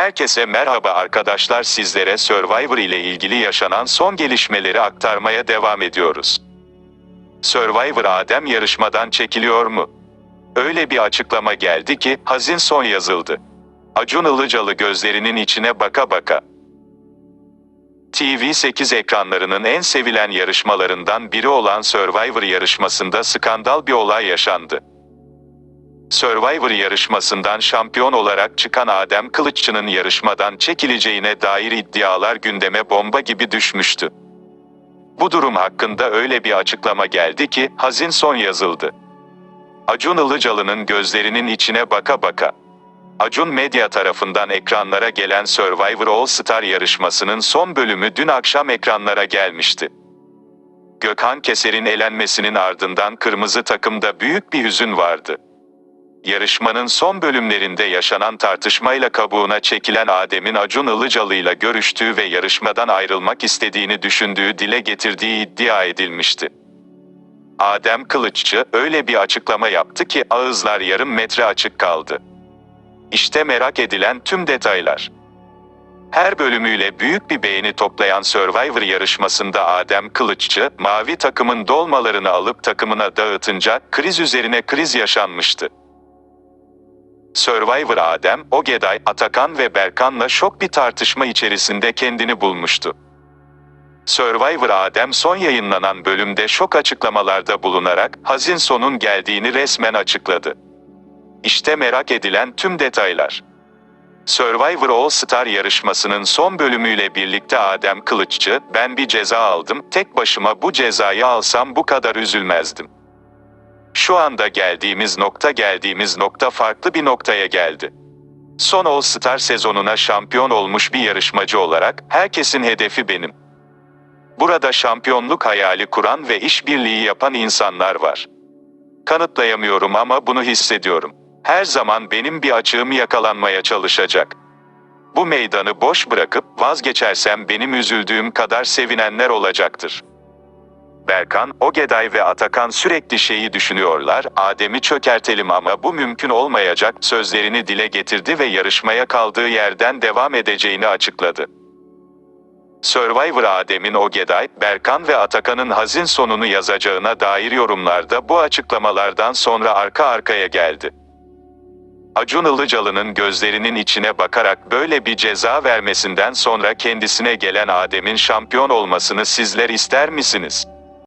Herkese merhaba arkadaşlar sizlere Survivor ile ilgili yaşanan son gelişmeleri aktarmaya devam ediyoruz. Survivor Adem yarışmadan çekiliyor mu? Öyle bir açıklama geldi ki hazin son yazıldı. Acun Ilıcalı gözlerinin içine baka baka. TV8 ekranlarının en sevilen yarışmalarından biri olan Survivor yarışmasında skandal bir olay yaşandı. Survivor yarışmasından şampiyon olarak çıkan Adem Kılıççı'nın yarışmadan çekileceğine dair iddialar gündeme bomba gibi düşmüştü. Bu durum hakkında öyle bir açıklama geldi ki hazin son yazıldı. Acun Ilıcalı'nın gözlerinin içine baka baka. Acun Medya tarafından ekranlara gelen Survivor All Star yarışmasının son bölümü dün akşam ekranlara gelmişti. Gökhan Keser'in elenmesinin ardından kırmızı takımda büyük bir hüzün vardı. Yarışmanın son bölümlerinde yaşanan tartışmayla kabuğuna çekilen Adem'in Acun Ilıcalı'yla görüştüğü ve yarışmadan ayrılmak istediğini düşündüğü dile getirdiği iddia edilmişti. Adem Kılıççı öyle bir açıklama yaptı ki ağızlar yarım metre açık kaldı. İşte merak edilen tüm detaylar. Her bölümüyle büyük bir beğeni toplayan Survivor yarışmasında Adem Kılıççı, mavi takımın dolmalarını alıp takımına dağıtınca kriz üzerine kriz yaşanmıştı. Survivor Adem, Ogeday, Atakan ve Berkan'la şok bir tartışma içerisinde kendini bulmuştu. Survivor Adem son yayınlanan bölümde şok açıklamalarda bulunarak hazin sonun geldiğini resmen açıkladı. İşte merak edilen tüm detaylar. Survivor All Star yarışmasının son bölümüyle birlikte Adem Kılıççı, ben bir ceza aldım, tek başıma bu cezayı alsam bu kadar üzülmezdim. Şu anda geldiğimiz nokta geldiğimiz nokta farklı bir noktaya geldi. Son All Star sezonuna şampiyon olmuş bir yarışmacı olarak herkesin hedefi benim. Burada şampiyonluk hayali kuran ve işbirliği yapan insanlar var. Kanıtlayamıyorum ama bunu hissediyorum. Her zaman benim bir açığım yakalanmaya çalışacak. Bu meydanı boş bırakıp vazgeçersem benim üzüldüğüm kadar sevinenler olacaktır. Berkan, Ogeday ve Atakan sürekli şeyi düşünüyorlar, Adem'i çökertelim ama bu mümkün olmayacak sözlerini dile getirdi ve yarışmaya kaldığı yerden devam edeceğini açıkladı. Survivor Adem'in Ogeday, Berkan ve Atakan'ın hazin sonunu yazacağına dair yorumlarda bu açıklamalardan sonra arka arkaya geldi. Acun Ilıcalı'nın gözlerinin içine bakarak böyle bir ceza vermesinden sonra kendisine gelen Adem'in şampiyon olmasını sizler ister misiniz?